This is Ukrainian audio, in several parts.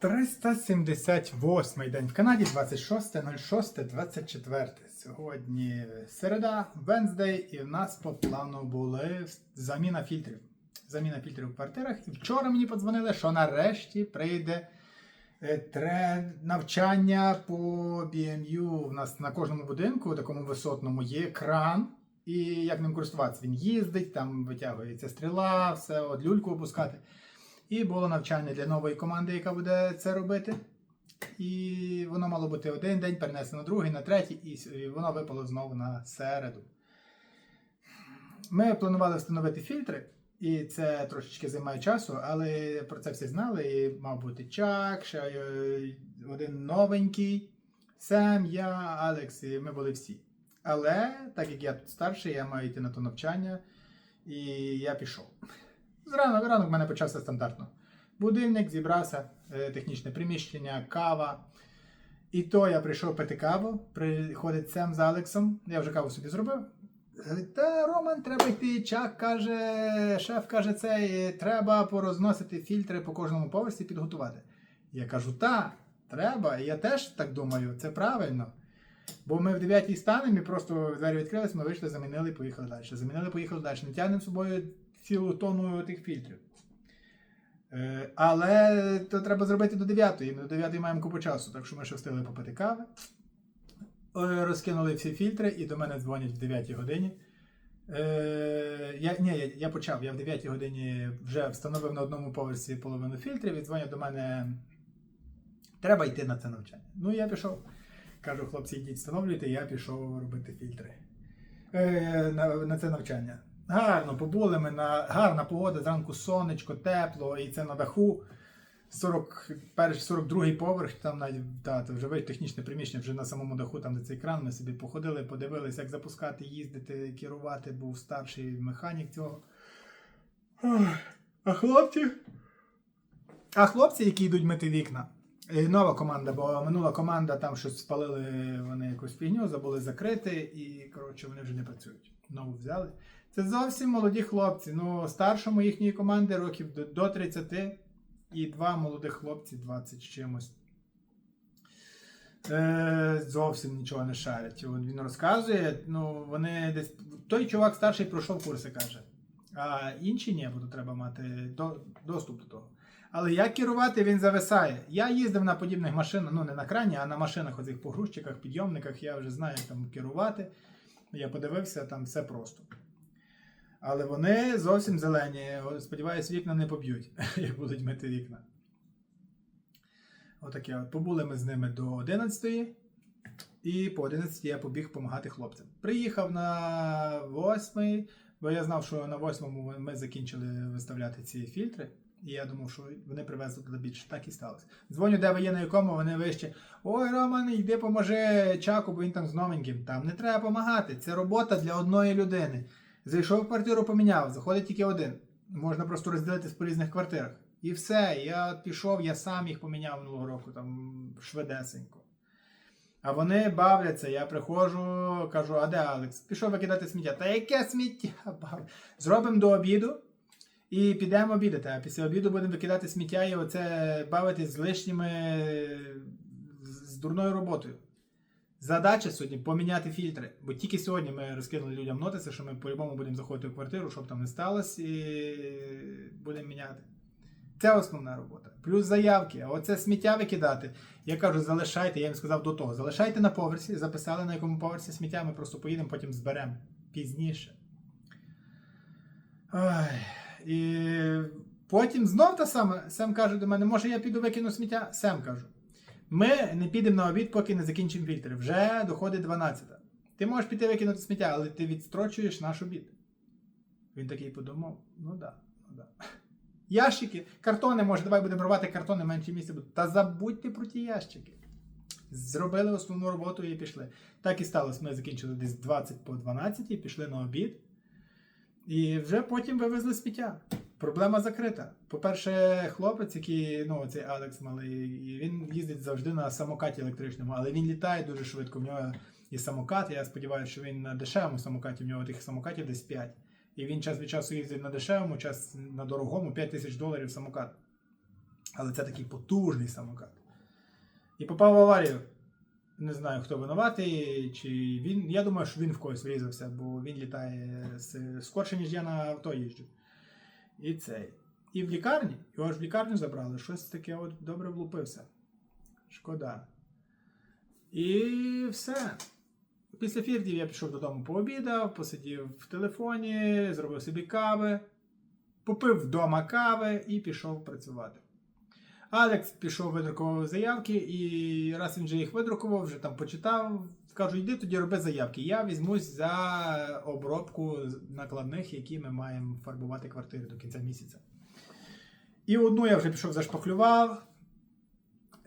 378 день в Канаді, 26.06.24. Сьогодні середа, Венздей, і в нас по плану були заміна фільтрів. Заміна фільтрів в квартирах. І вчора мені подзвонили, що нарешті прийде е, навчання по BMU. У нас на кожному будинку, такому висотному, є кран. І як ним користуватися? Він їздить, там витягується стріла, все, от люльку опускати. І було навчання для нової команди, яка буде це робити. І воно мало бути один день, перенесено другий, на третій, і воно випало знову на середу. Ми планували встановити фільтри, і це трошечки займає часу, але про це всі знали. І мав бути Чак, ще е, один новенький, Сем, я, Алекс, і ми були всі. Але так як я тут старший, я маю йти на то навчання, і я пішов. Зранок, ранок в мене почався стандартно. Будильник, зібрався, е, технічне приміщення, кава. І то я прийшов пити каву, приходить Сем з Алексом. Я вже каву собі зробив. Та Роман, треба йти. Чак каже, шеф каже, це е, треба порозносити фільтри по кожному поверсі підготувати. Я кажу, та, треба. І я теж так думаю, це правильно. Бо ми в 9 станемо і просто двері відкрились, ми вийшли, замінили поїхали далі. Замінили, поїхали далі. Не тягнемо з собою цілу тонну тих фільтрів. Е, але то треба зробити до 9. Ми до 9 маємо купу часу, так що ми ще встигли попити кави. Е, Розкинули всі фільтри і до мене дзвонять в 9 годині. Е, я, ні, я, я почав. Я в 9 годині вже встановив на одному поверсі половину фільтрів і дзвонять до мене. Треба йти на це навчання. Ну, я пішов. Кажу, хлопці, йдіть встановлюйте, я пішов робити фільтри. На, на це навчання. Гарно побули ми на гарна погода, зранку сонечко, тепло, і це на даху. 41, 42 поверх, там навіть то вже технічне приміщення, вже на самому даху, там де цей кран, ми собі походили, подивилися, як запускати, їздити, керувати, був старший механік цього. А хлопці? А хлопці, які йдуть мити вікна, е, нова команда, бо минула команда там щось спалили, вони якусь фігню, забули закрити, і коротше вони вже не працюють. Нову взяли. Це зовсім молоді хлопці. Ну, старшому їхньої команди років до- до 30 і два молодих хлопці 20 з чимось. Е, зовсім нічого не шарять. От він розказує, ну вони десь. Той чувак старший пройшов курси, каже. А інші ні, бо треба мати до, доступ до того. Але як керувати, він зависає. Я їздив на подібних машинах, ну не на крані, а на машинах оцих погрузчиках, підйомниках. Я вже знаю, як там керувати. Я подивився, там все просто. Але вони зовсім зелені. Сподіваюсь, вікна не поб'ють, як будуть мити вікна. Отаке. От. Побули ми з ними до 11 і по 11 я побіг допомагати хлопцям. Приїхав на 8 бо я знав, що на 8 ми закінчили виставляти ці фільтри. І я думав, що вони привезли туди більше. Так і сталося. Дзвоню, де ви є на якому, вони вище. Ой, Роман, йди поможи Чаку, бо він там з новеньким. Там не треба допомагати. Це робота для одної людини. Зайшов в квартиру, поміняв, заходить тільки один. Можна просто розділитись по різних квартирах. І все. Я пішов, я сам їх поміняв минулого року, там швидесенько. А вони бавляться, я приходжу, кажу, а де Алекс? Пішов викидати сміття. Та яке сміття? Зробимо до обіду і підемо обідати. А після обіду будемо викидати сміття і оце бавитись з лишніми з дурною роботою. Задача сьогодні поміняти фільтри. Бо тільки сьогодні ми розкинули людям нотиси, що ми по-любому будемо заходити в квартиру, щоб там не сталося, і будемо міняти. Це основна робота. Плюс заявки. А оце сміття викидати. Я кажу, залишайте, я їм сказав до того. Залишайте на поверсі, записали на якому поверсі сміття, ми просто поїдемо, потім зберемо пізніше. Ой, і потім знов та саме. Сем каже до мене, може я піду викину сміття? Сем кажу. Ми не підемо на обід, поки не закінчимо фільтри. Вже доходить 12. Ти можеш піти викинути сміття, але ти відстрочуєш наш обід. Він такий подумав: ну да, ну да. Ящики, картони, може, давай будемо рвати картони, менше місця буде. Та забудьте про ті ящики. Зробили основну роботу і пішли. Так і сталося. Ми закінчили десь 20 по 12 і пішли на обід. І вже потім вивезли сміття. Проблема закрита. По-перше, хлопець, який, ну, цей Алекс малий, він їздить завжди на самокаті електричному, але він літає дуже швидко. В нього є самокат. Я сподіваюся, що він на дешевому самокаті, в нього тих самокатів десь 5. І він час від часу їздить на дешевому, час на дорогому 5 тисяч доларів самокат. Але це такий потужний самокат. І попав в аварію. Не знаю, хто винуватий, чи він. Я думаю, що він в когось врізався, бо він літає скорше, ніж я на авто їжджу. І цей. І в лікарні, його ж в лікарню забрали, щось таке от добре влупився. Шкода. І все. Після фірдів я пішов додому пообідав, посидів в телефоні, зробив собі кави, попив вдома кави і пішов працювати. Алекс пішов видрукував заявки, і раз він вже їх видрукував, вже там почитав. Кажу, йди тоді роби заявки. Я візьмусь за обробку накладних, які ми маємо фарбувати квартири до кінця місяця. І одну я вже пішов зашпаклював.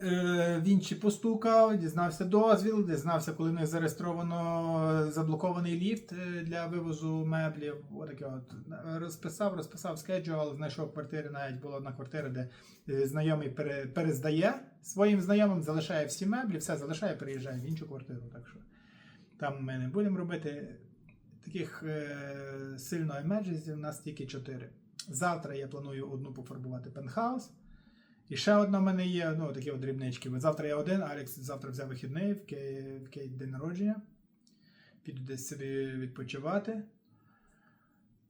Е, В інші постукав, дізнався дозвіл, дізнався, коли в них зареєстровано заблокований ліфт е, для вивозу меблів. Отаке от. Розписав, розписав скеджуал, знайшов квартири, навіть була одна квартира, де е, знайомий перездає своїм знайомим, залишає всі меблі, все залишає, переїжджає в іншу квартиру. Так що там ми не будемо робити таких сильно емеджезів, у нас тільки чотири. Завтра я планую одну пофарбувати пентхаус. І ще одна в мене є, ну, такі от дрібнички. Завтра я один, Алекс завтра взяв вихідний в Кей, в Кейт день народження. Піду десь собі відпочивати.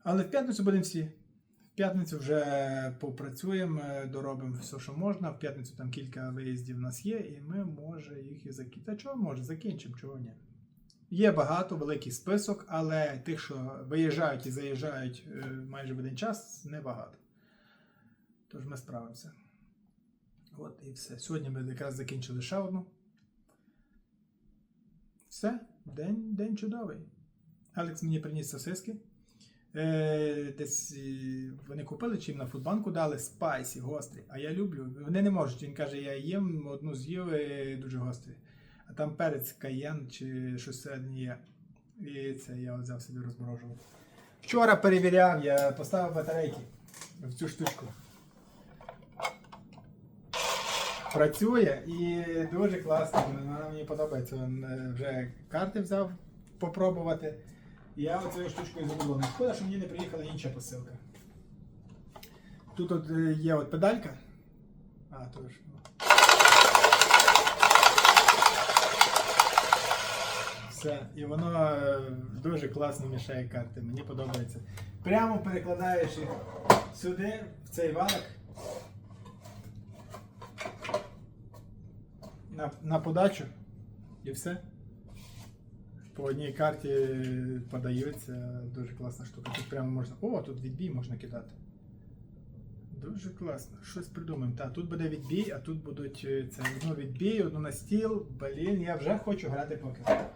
Але в п'ятницю будемо всі. В п'ятницю вже попрацюємо, е, доробимо все, що можна. В п'ятницю там кілька виїздів у нас є, і ми може їх і закінчимо. Та чого може, закінчимо, чого ні. Є багато, великий список, але тих, що виїжджають і заїжджають е, майже в один час, небагато. Тож ми справимося. От і все. Сьогодні ми якраз закінчили ще одну. Все, день, день чудовий. Алекс мені приніс сосиски. Е, десь е, вони купили чим на фудбанку дали спайсі, гострі. А я люблю. Вони не можуть. Він каже, я їм одну з'їв е, дуже гострі. А там перець каєн чи щось є. І це я взяв собі розморожувати. Вчора перевіряв, я поставив батарейки в цю штучку. Працює і дуже класно. Вона мені подобається. Він, е, Вже карти взяв попробувати. Я оцією штучкою задоволений. Шкода, що мені не приїхала інша посилка. Тут от е, є от педалька. А, то ж. ну. Все. І воно е, дуже класно мішає карти. Мені подобається. Прямо перекладаєш їх сюди, в цей валик. На, на подачу і все. По одній карті подаються. Дуже класна штука. Тут прямо можна. О, тут відбій можна кидати. Дуже класно. Щось придумаємо. Так, тут буде відбій, а тут будуть е, це одну відбій, одну на стіл. Блін, я вже хочу грати покер.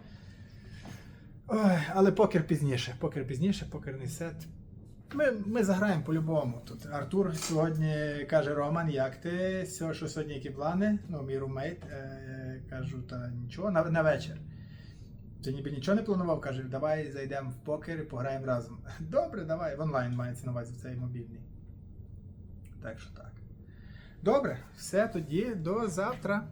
Ой, але покер пізніше. Покер пізніше, покерний сет. Ми, ми заграємо по-любому. Тут Артур сьогодні каже: Роман, як ти? Що сьогодні які плани? Ну, мій румейт. Е, кажу, та нічого, на, на вечір. Ти ніби нічого не планував, каже, давай зайдемо в покер і пограємо разом. Добре, давай. В онлайн мається на увазі цей мобільний. Так що так. Добре, все тоді до завтра.